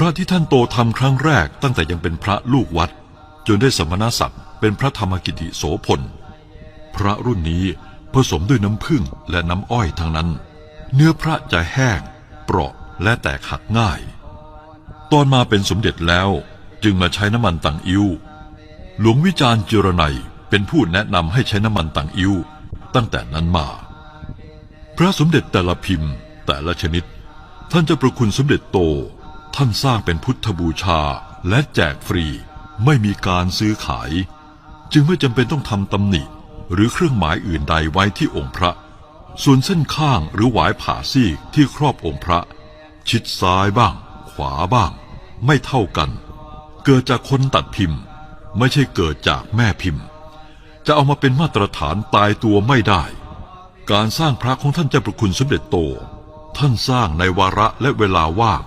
พระที่ท่านโตทำครั้งแรกตั้งแต่ยังเป็นพระลูกวัด จนได้สมณศักดิ์เป็นพระธรรมกิติโสพล พระรุ่นนี้ผสมด้วยน้ำผึ้งและน้ำอ้อยทั้งนั้น เนื้อพระจะแห้ง เปราะและแตกหักง่าย ตอนมาเป็นสมเด็จแล้วจึงมาใช้น้ำมันต่างอิ้วหลวงวิจารณ์จิรนัยเป็นผู้แนะนำให้ใช้น้ำมันต่างอิ้วตั้งแต่นั้นมา พระสมเด็จแต่ละพิมพ์แต่ละชนิด ท่านจะประคุณสมเด็จโต ท่านสร้างเป็นพุทธบูชาและแจกฟรีไม่มีการซื้อขาย จึงไม่จำเป็นต้องทำตำหนิหรือเครื่องหมายอื่นใดไว้ที่องค์พระ ส่วนเส้นข้างหรือหวายผ่าซีกที่ครอบองค์พระ ชิดซ้ายบ้าง ขวาบ้าง ไม่เท่ากัน เกิดจากคนตัดพิมพ์ ไม่ใช่เกิดจากแม่พิมพ์ จะเอามาเป็นมาตรฐานตายตัวไม่ได้ การสร้างพระของท่านเจ้าประคุณสมเด็จโต ท่านสร้างในวาระและเวลาว่าง